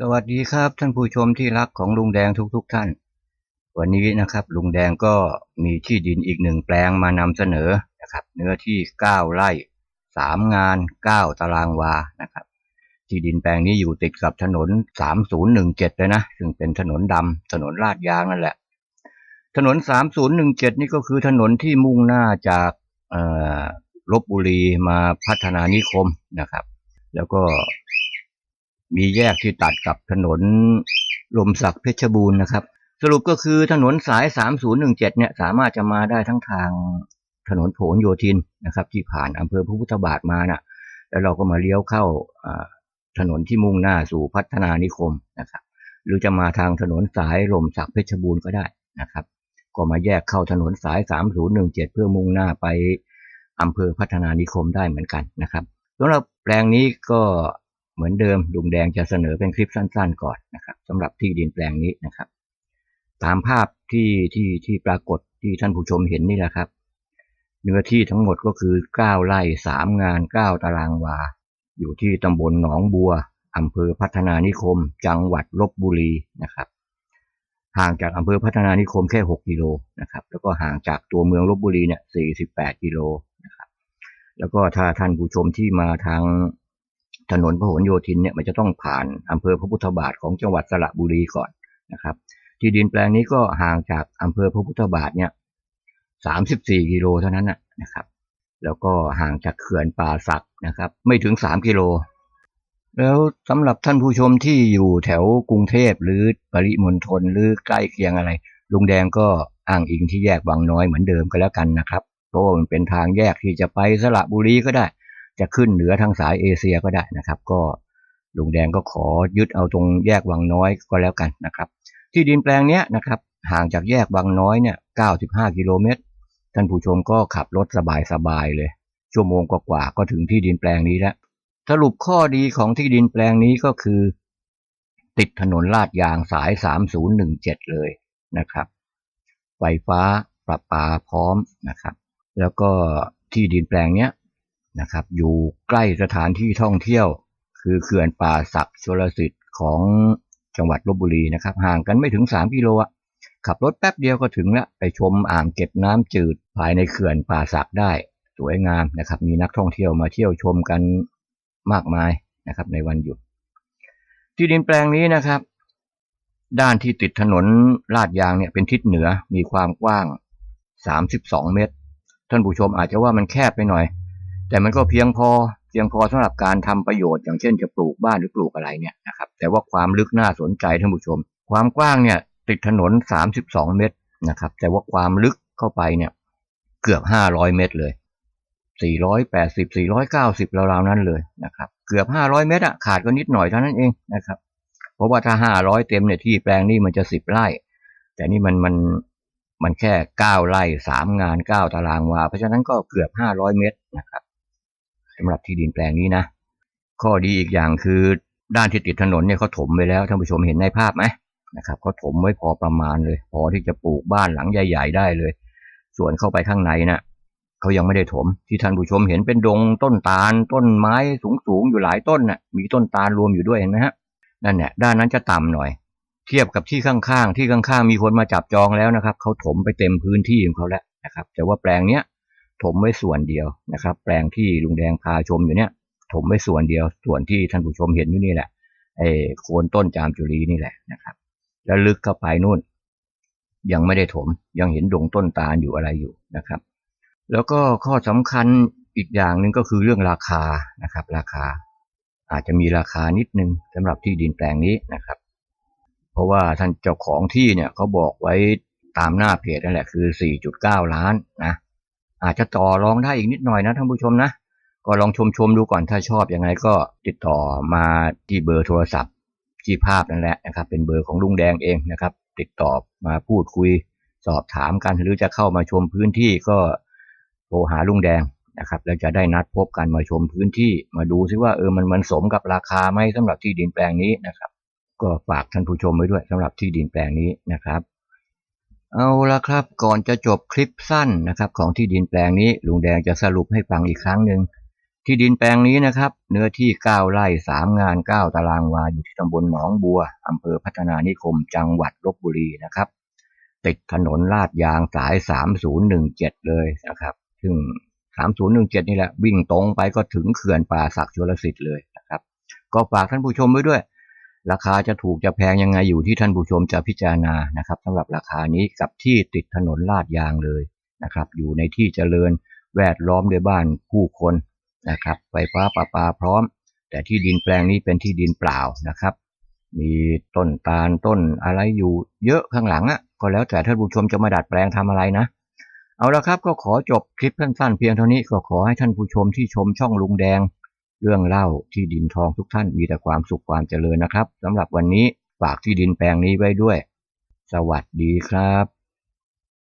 สวัสดีครับท่านผู้ชมที่รักของลุงแดงทุกๆทท่าน วันนี้นะครับลุงแดงก็มีที่ดินอีกหนึ่งแปลงมานำเสนอนะครับ เนื้อที่เก้าไร่สามงานเก้าตารางวานะครับที่ดินแปลงนี้อยู่ติดกับถนนสามศูนย์หนึ่งเจ็ดเลยนะ ซึ่งเป็นถนนดำถนนลาดยางนั่นแหละ ถนนสามศูนย์หนึ่งเจ็ดนี่ก็คือถนนที่มุ่งหน้าจากลบบุรีมาพัฒนานิคมนะครับ แล้วก็ มีแยกที่ตัดกับถนนลมสักเพชรบูรณ์นะครับ สรุปก็คือถนนสาย 3017 เนี่ยสามารถจะมาได้ทั้งทางถนนโผลโยธินนะครับ ที่ผ่านอำเภอพระพุทธบาทมานะ่ะแล้วเราก็มาเลี้ยวเข้าถนนที่มุ่งหน้าสู่พัฒนานิคมนะครับ หรือจะมาทางถนนสายลมสักเพชรบูรณ์ก็ได้นะครับ ก็มาแยกเข้าถนนสาย 3017 เพื่อมุ่งหน้าไปอำเภอพัฒนานิคมได้เหมือนกันนะครับสำหรับแปลงนี้ก็ เหมือนเดิมลุงแดงจะเสนอเป็นคลิปสั้น ๆ ก่อนนะครับสำหรับที่ดินแปลงนี้นะครับ ตามภาพที่ที่ที่ปรากฏที่ท่านผู้ชมเห็นนี่แหละครับ เนื้อที่ทั้งหมดก็คือ9ไร่3งาน 9 ตารางวา อยู่ที่ตำบลหนองบัวอำเภอพัฒนานิคม จังหวัดลบบุรีนะครับห่างจากอำเภอพัฒนานิคมแค่ 6 กิโลนะครับ แล้วก็ห่างจากตัวเมืองลบบุรีเนี่ย 48 กิโลนะครับ แล้วก็ถ้าท่านผู้ชมที่มาทาง ถนนพหลโยธินเนี่ยมันจะต้องผ่านอำเภอพระพุทธบาทของจังหวัดสระบุรีก่อนนะครับ ที่ดินแปลงนี้ก็ห่างจากอำเภอพระพุทธบาทเนี่ยสามสิบสี่กิโลเท่านั้นนะครับ แล้วก็ห่างจากเขื่อนป่าสักนะครับ ไม่ถึงสามกิโล แล้วสำหรับท่านผู้ชมที่อยู่แถวกรุงเทพหรือปริมณฑลหรือใกล้เคียงอะไรลุงแดงก็อ้างอิงที่แยกบางน้อยเหมือนเดิมก็แล้วกันนะครับ เพราะว่ามันเป็นทางแยกที่จะไปสระบุรีก็ได้ จะขึ้นเหนือทางสายเอเชียก็ได้นะครับ ก็ลุงแดงก็ขอยึดเอาตรงแยกวังน้อยก็แล้วกันนะครับ ที่ดินแปลงนี้นะครับ ห่างจากแยกวังน้อยเนี่ย 95 กิโลเมตร ท่านผู้ชมก็ขับรถสบายๆเลย ชั่วโมงกว่าๆก็ถึงที่ดินแปลงนี้แล้ว สรุปข้อดีของที่ดินแปลงนี้ก็คือ ติดถนนลาดยางสาย 3017 เลยนะครับ ไฟฟ้าประปาพร้อมนะครับ แล้วก็ที่ดินแปลงเนี้ย นะครับอยู่ใกล้สถานที่ท่องเที่ยว คือเขื่อนป่าศักดิ์ชลสิทธิ์ของจังหวัดลบบุรีนะครับห่างกันไม่ถึง 3 กิโลอะขับรถแป๊บเดียวก็ถึงแล้วไปชมอ่างเก็บน้ำจืดภายในเขื่อนป่าศักดิ์ได้ สวยงามนะครับ มีนักท่องเที่ยวมาเที่ยวชมกันมากมายนะครับ ในวันหยุด ที่ดินแปลงนี้นะครับ ด้านที่ติดถนนลาดยางเนี่ยเป็นทิศเหนือมีความกว้าง 32 เมตร ท่านผู้ชมอาจจะว่ามันแคบไปหน่อย แต่มันก็เพียงพอเพียงพอสำหรับการทำประโยชน์อย่างเช่นจะปลูกบ้านหรือปลูกอะไรเนี่ยนะครับแต่ว่าความลึกน่าสนใจท่านผู้ชม ความกว้างเนี่ยติดถนน 32 เมตรนะครับแต่ว่าความลึกเข้าไปเนี่ยเกือบ 500 เมตรเลย 480 490ราวๆนั้นเลยนะครับเกือบ 500 เมตรอะขาดก็นิดหน่อยเท่านั้นเองนะครับเพราะว่าถ้า 500 เต็มเนี่ยที่แปลงนี้มันจะ 10 ไร่ แต่นี่มันมันมันแค่ 9 ไร่ 3 งาน 9 ตารางวา เพราะฉะนั้นก็เกือบ 500 เมตรนะครับ สำหรับที่ดินแปลงนี้นะ ข้อดีอีกอย่างคือด้านที่ติดถนนเนี่ยเขาถมไปแล้วท่านผู้ชมเห็นในภาพไหมนะครับเขาถมไว้พอประมาณเลย พอที่จะปลูกบ้านหลังใหญ่ ๆ ได้เลย ส่วนเข้าไปข้างในนะ่ะเขายังไม่ได้ถมที่ท่านผู้ชมเห็นเป็นดงต้นตาล ต้นไม้สูงๆอยู่หลายต้นน่ะมีต้นตาลรวมอยู่ด้วยเห็นไหมฮะนั่นเนี่ยด้านนั้นจะต่ำหน่อย เทียบกับที่ข้างๆที่ข้างๆมีคนมาจับจองแล้วนะครับเขาถมไปเต็มพื้นที่ของเขาแล้วนะครับ แต่ว่าแปลงเนี้ย ถมไว้ส่วนเดียวนะครับ แปลงที่ลุงแดงพาชมอยู่เนี่ย ถมไว้ส่วนเดียว ส่วนที่ท่านผู้ชมเห็นอยู่นี่แหละไอ้โคนต้นจามจุลีนี่แหละนะครับ แล้วลึกเข้าไปนู่น ยังไม่ได้ถมยังเห็นดงต้นตาลอยู่อะไรอยู่นะครับ แล้วก็ข้อสำคัญอีกอย่างหนึ่งก็คือเรื่องราคานะครับ ราคา อาจจะมีราคานิดนึงสำหรับที่ดินแปลงนี้นะครับ เพราะว่าท่านเจ้าของที่เนี่ยเขาบอกไว้ตามหน้าเพจนั่นแหละคือ 4.9 ล้านนะ อาจจะต่อรองได้อีกนิดหน่อยนะท่านผู้ชมนะ ก็ลองชมชมดูก่อนถ้าชอบอยังไงก็ติดต่อมาที่เบอร์โทรศัพท์ที่ภาพนั่นแหละนะครับ เป็นเบอร์ของลุงแดงเองนะครับ ติดต่อมาพูดคุยสอบถามกันหรือจะเข้ามาชมพื้นที่ก็โทรหาลุงแดงนะครับแล้วจะได้นัดพบกันมาชมพื้นที่มาดูซิว่าเออมันมันสมกับราคาไหมสำหรับที่ดินแปลงนี้นะครับ ก็ฝากท่านผู้ชมไว้ด้วยสำหรับที่ดินแปลงนี้นะครับ เอาละครับก่อนจะจบคลิปสั้นนะครับ ของที่ดินแปลงนี้ลุงแดงจะสรุปให้ฟังอีกครั้งหนึ่งที่ดินแปลงนี้นะครับ เนื้อที่ 9 ไร่ 3 งาน 9 ตารางวาอยู่ที่ตำบลหนองบัวอำเภอพัฒนานิคมจังหวัดลบบุรีนะครับ ติดถนนลาดยางสาย 3017 เลยนะครับ ซึ่ง 3017 นี่แหละ วิ่งตรงไปก็ถึงเขื่อนป่าศักดิ์ชลสิทธิ์เลยนะครับ ก็ฝากท่านผู้ชมไว้ด้วย ราคาจะถูกจะแพงยังไงอยู่ที่ท่านผู้ชมจะพิจารณานะครับสำหรับราคานี้กับที่ติดถนนลาดยางเลยนะครับ อยู่ในที่เจริญแวดล้อมด้วยบ้านผู้คนนะครับไฟฟ้าประปาพร้อม แต่ที่ดินแปลงนี้เป็นที่ดินเปล่านะครับ มีต้นตาลต้นอะไรอยู่เยอะข้างหลังอะ่ะก็แล้วแต่ท่านผู้ชมจะมาดัดแปลงทำอะไรนะ เอาละครับก็ขอจบคลิปสั้นๆเพียงเท่านี้ก็ขอให้ท่านผู้ชมที่ชมช่องลุงแดง เรื่องเล่าที่ดินทองทุกท่านมีแต่ความสุขความเจริญนะครับสำหรับวันนี้ฝากที่ดินแปลงนี้ไว้ด้วย สวัสดีครับ